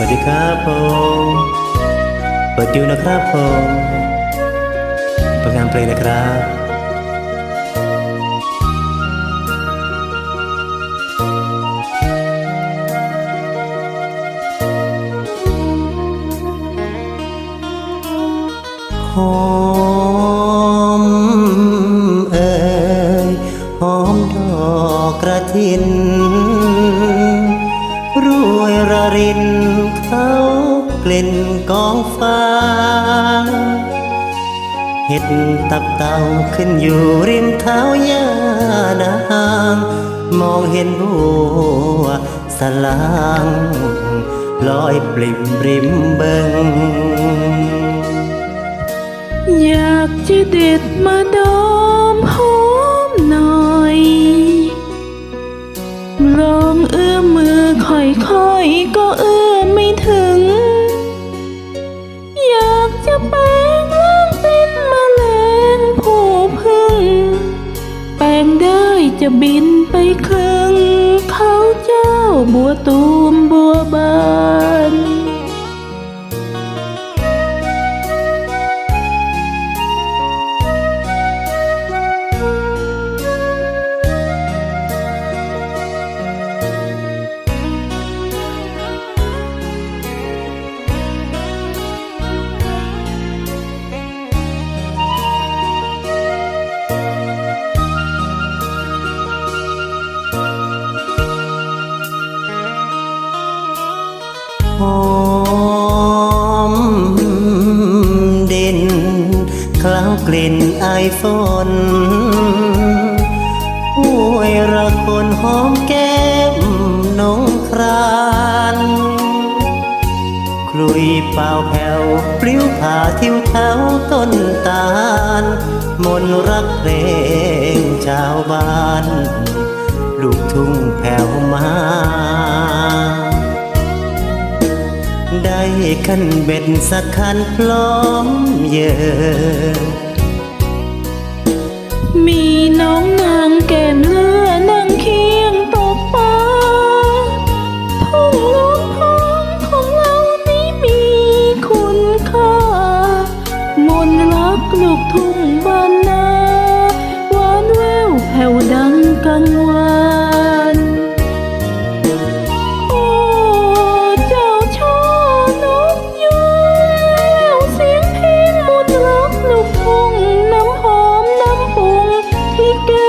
วัสดีครับผมเปิดดูนะครับผมประงานเพลงนะครับหอมเอ่ยหอมดอกกระถิน วยระรินเขากลิ่นกองฟางเห็ดตับเต่าขึ้นอยู่ริมเท้าย่านางมองเห็นบัวสลางลอยปลิมริมเบิงอยากจะเด็ดมาดมหอมหน่อยลองเอื้อม ค่อยๆก็เอื้อมไม่ถึง อยากจะแปลงร่างเป็นมแมลงผู้พึ่ง แปลงได้จะบินไปครึ่งเขาเจ้าบัวตู หอมดินคล้าวกลิ่นไอฝนห้วยระคนหอมแก้มนงครานคลุยเป่าแผ่วปลิ้วผ่าทิวแถวต้นตาล มนรักเพลงชาวบ้าน ลูกทุ่งแผ่วมา กันเบ็ดสักคันพล้อมเยอมีน้องนา விட்டு